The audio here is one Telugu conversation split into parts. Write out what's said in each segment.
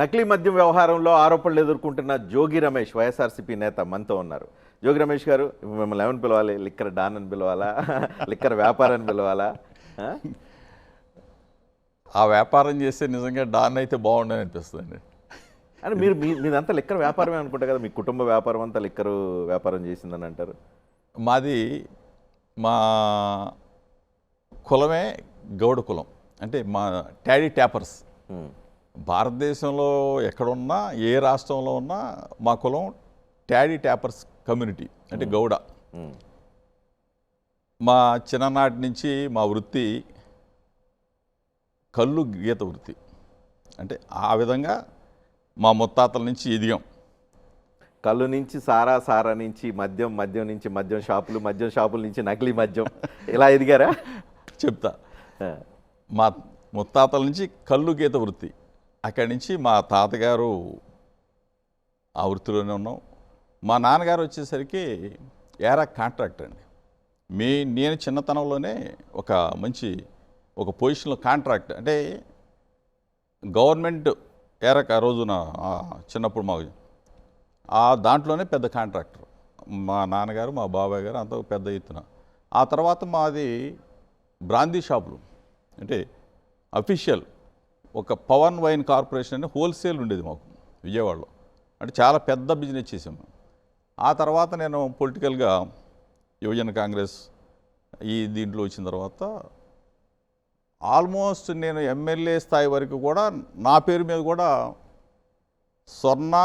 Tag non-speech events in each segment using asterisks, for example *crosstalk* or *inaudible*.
నకిలీ మద్యం వ్యవహారంలో ఆరోపణలు ఎదుర్కొంటున్న జోగి రమేష్ వైఎస్ఆర్సీపీ నేత మనతో ఉన్నారు. జోగి రమేష్ గారు మిమ్మల్ని ఏమని పిలవాలి? లిక్కర్ డాన్ అని పిలవాలా? *laughs* లిక్కర్ వ్యాపారాన్ని పిలవాలా? ఆ? వ్యాపారం చేస్తే నిజంగా డాన్ అయితే బాగుండని అనిపిస్తుంది అని మీరు మీ మీదంతా లిక్కర్ వ్యాపారమే అనుకుంటా కదా మీ కుటుంబ వ్యాపారం అంతా లిక్కర్ వ్యాపారం చేసిందని అంటారు. మాది మా కులమే గౌడ కులం. అంటే మా టాడీ ట్యాపర్స్. భారతదేశంలో ఎక్కడున్నా ఏ రాష్ట్రంలో ఉన్నా మా కులం టాడీ ట్యాపర్స్ కమ్యూనిటీ అంటే గౌడ. మా చిన్ననాటి నుంచి మా వృత్తి కళ్ళు గీత వృత్తి. అంటే ఆ విధంగా మా ముత్తాతల నుంచి ఎదిగాం కళ్ళు నుంచి సారా సారా నుంచి మద్యం మద్యం నుంచి మద్యం షాపులు మద్యం షాపుల నుంచి నకిలీ మద్యం. ఇలా ఎదిగారా? చెప్తా. మా ముత్తాతల నుంచి కళ్ళు గీత వృత్తి. అక్కడి నుంచి మా తాతగారు ఆ వృత్తిలోనే ఉన్నాం. మా నాన్నగారు వచ్చేసరికి ఏరా కాంట్రాక్టర్ అండి. మీ నేను చిన్నతనంలోనే ఒక మంచి ఒక పొజిషన్లో కాంట్రాక్ట్ అంటే గవర్నమెంట్ ఏరక ఆ రోజున చిన్నప్పుడు మాకు ఆ దాంట్లోనే పెద్ద కాంట్రాక్టర్. మా నాన్నగారు మా బాబాయ్ గారు అంత పెద్ద ఎత్తున. ఆ తర్వాత మాది బ్రాందీ షాపులు. అంటే అఫీషియల్ ఒక పవన్ వైన్ కార్పొరేషన్ అని హోల్సేల్ ఉండేది మాకు విజయవాడలో. అంటే చాలా పెద్ద బిజినెస్ చేసాము ఆ తర్వాత నేను పొలిటికల్గా యువజన కాంగ్రెస్ ఈ దీంట్లో వచ్చిన తర్వాత ఆల్మోస్ట్ నేను ఎమ్మెల్యే స్థాయి వరకు కూడా నా పేరు మీద కూడా Swarna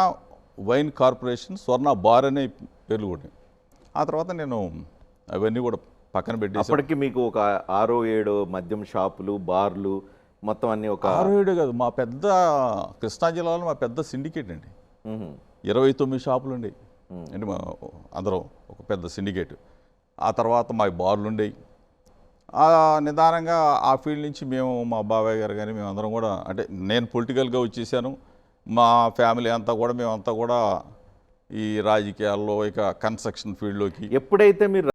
wine corporation Swarna bar అనే పేర్లు కూడా ఆ తర్వాత నేను అవన్నీ కూడా పక్కన పెట్టి అప్పటికి మీకు ఒక ఆరో ఏడో మద్యం షాపులు బార్లు మొత్తం అన్ని ఒక ఆరు ఏడు కాదు మా పెద్ద కృష్ణా జిల్లాలో మా పెద్ద సిండికేట్ అండి. ఇరవై తొమ్మిది షాపులు ఉండేవి అంటే మా అందరం ఒక పెద్ద సిండికేట్. ఆ తర్వాత మా బార్లు ఉండేవి ఆ నిదానంగా ఆ ఫీల్డ్ నుంచి మేము మా బాబాయ్ గారు కానీ మేము అందరం కూడా అంటే నేను పొలిటికల్గా వచ్చేసాను. మా ఫ్యామిలీ అంతా కూడా మేమంతా కూడా ఈ రాజకీయాల్లో ఇక కన్స్ట్రక్షన్ ఫీల్డ్లోకి ఎప్పుడైతే మీరు